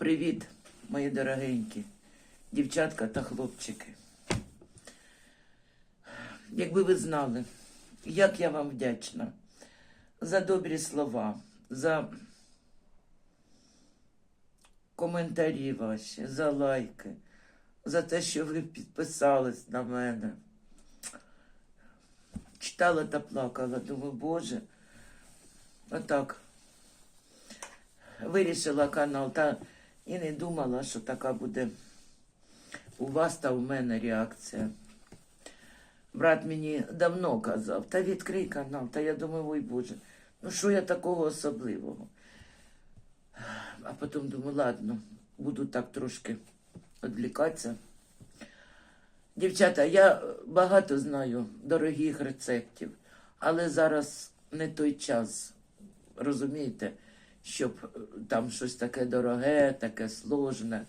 Привіт, мої дорогенькі, дівчатка та хлопчики. Якби ви знали, як я вам вдячна за добрі слова, за коментарі ваші, за лайки, за те, що ви підписались на мене. Читала та плакала, думаю, Боже, отак вирішила канал та і не думала, що така буде у вас та у мене реакція. Брат мені давно казав, та відкрий канал, та я думаю, ой Боже, ну що я такого особливого? А потім думаю, ладно, буду так трошки відвлікатися. Дівчата, я багато знаю дорогих рецептів, але зараз не той час, розумієте, щоб е, там щось таке дороге, таке сложне.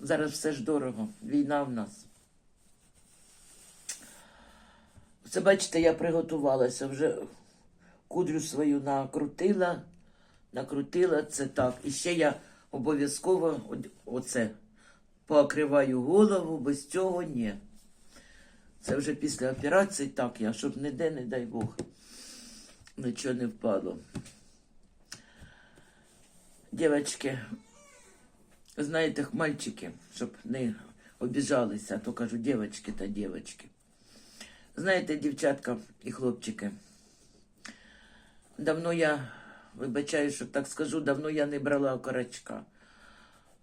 Зараз все ж дорого, війна в нас. Це бачите, я приготувалася, вже кудрю свою накрутила, накрутила це так. І ще я обов'язково оце покриваю голову, без цього ні. Це вже після операції так я, щоб ніде, не дай Бог, нічого не впало. Дівчатки, знаєте, мальчики, щоб не обіжалися, а то кажу дівчатки та дівчатки. Знаєте, дівчатка і хлопчики, давно я, вибачаю, що так скажу, давно я не брала окорочка.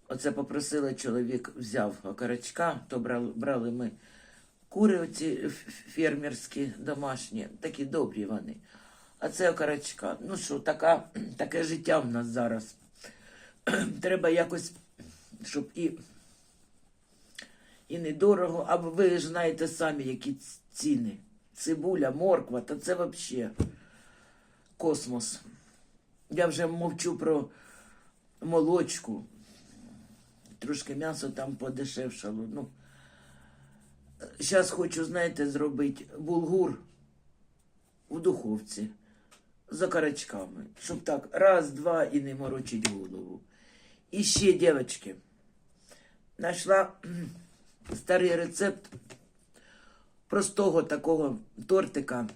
Оце попросила чоловік, взяв окорочка, то брали, ми кури оці фермерські, домашні, такі добрі вони. А це окорочка. Ну що, така, таке життя в нас зараз. Треба якось, щоб і і недорого, а ви ж знаєте самі, які ціни. Цибуля, морква, та це взагалі космос. Я вже мовчу про молочку. Трошки м'ясо там подешевшало. Ну, зараз хочу, знаєте, зробити булгур у духовці з окорочками, щоб так раз, два і не морочить голову. І ще, дівчатки, знайшла старий рецепт простого такого тортика.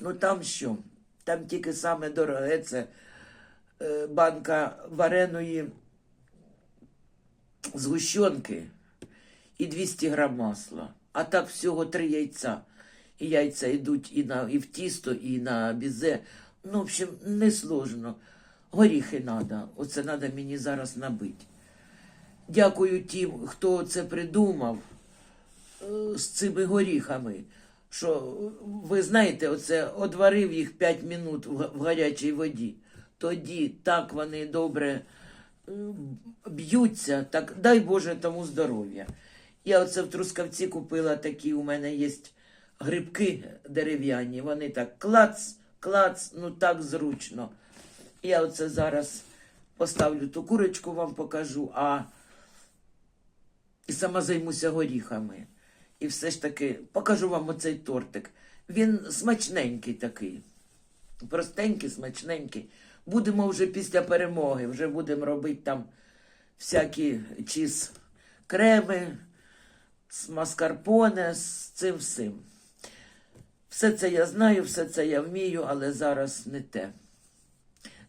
Ну там що? Там тільки саме дороге це е, банка вареної згущенки і 200 грам масла. А так всього три яйця. І яйця йдуть і, на, і в тісто, і на бізе. Ну, в общем, не сложно. Горіхи треба. Оце треба мені зараз набити. Дякую тим, хто це придумав е, з цими горіхами. Що ви знаєте, оце одварив їх 5 минут в гарячій воді. Тоді так вони добре е, б'ються, так дай Боже тому здоров'я. Я оце в Трускавці купила такі, у мене є грибки дерев'яні. Вони так клац, клац, ну так зручно. Я оце зараз поставлю ту курочку, вам покажу, а і сама займуся горіхами. І все ж таки покажу вам оцей тортик. Він смачненький такий. Простенький, смачненький. Будемо вже після перемоги, вже будемо робити там всякі чіз креми, з маскарпоне, з цим всім. Все це я знаю, все це я вмію, але зараз не те.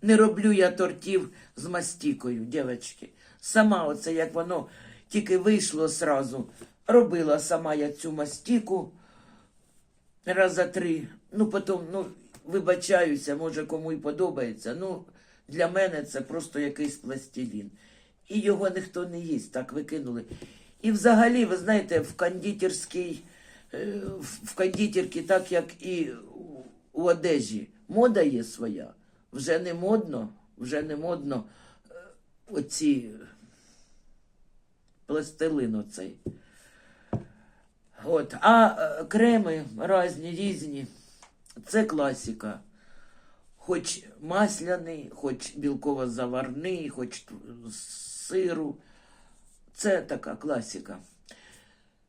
Не роблю я тортів з мастікою, дівчатки. Сама оце, як воно тільки вийшло сразу, робила сама я цю мастіку раза три. Ну, потім, ну, вибачаюся, може кому й подобається. Ну, для мене це просто якийсь пластилін. І його ніхто не їсть, так викинули. І взагалі, ви знаєте, в кондитерській, в в кондитерці, так як і у- одежі, мода є своя. Вже не модно, вже не модно е, оці пластилин оцей. От. А е, креми різні, різні. Це класика. Хоч масляний, хоч білково-заварний, хоч сиру. Це така класика.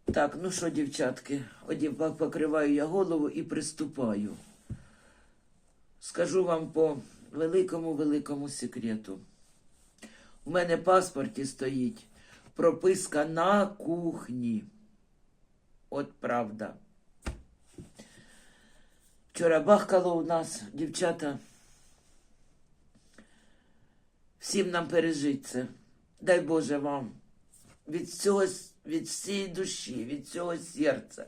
Так, ну що, дівчатки, одів- покриваю я голову і приступаю. Скажу вам по великому-великому секрету. У мене в паспорті стоїть прописка на кухні. От правда. Вчора бахкало у нас, дівчата. Всім нам пережить це. Дай Боже вам. Від цього, від всієї душі, від цього серця.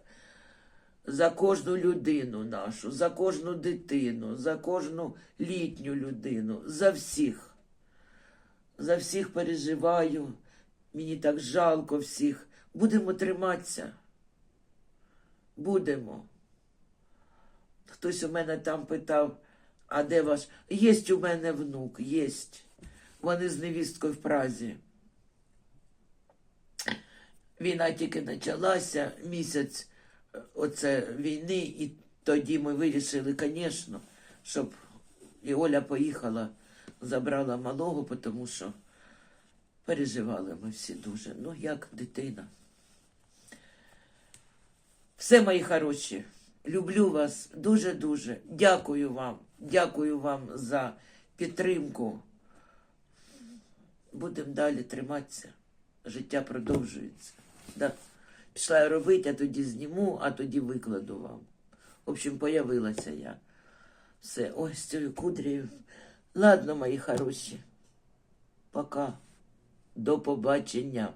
За кожну людину нашу, за кожну дитину, за кожну літню людину, за всіх. За всіх переживаю. Мені так жалко всіх. Будемо триматися. Будемо. Хтось у мене там питав, а де ваш? Єсть у мене внук, єсть. Вони з невісткою в Празі. Війна тільки почалася, місяць е, оце війни, і тоді ми вирішили, звісно, щоб і Оля поїхала, забрала малого, тому що переживали ми всі дуже. Ну, як дитина. Все, мої хороші, люблю вас дуже-дуже. Дякую вам. Дякую вам за підтримку. Будемо далі триматися. Життя продовжується. Да. Пішла я робити, а тоді зніму, а тоді викладу вам. В общем, появилася я. Все, ой, з цією кудрею. Ладно, мої хороші. Пока. До побачення.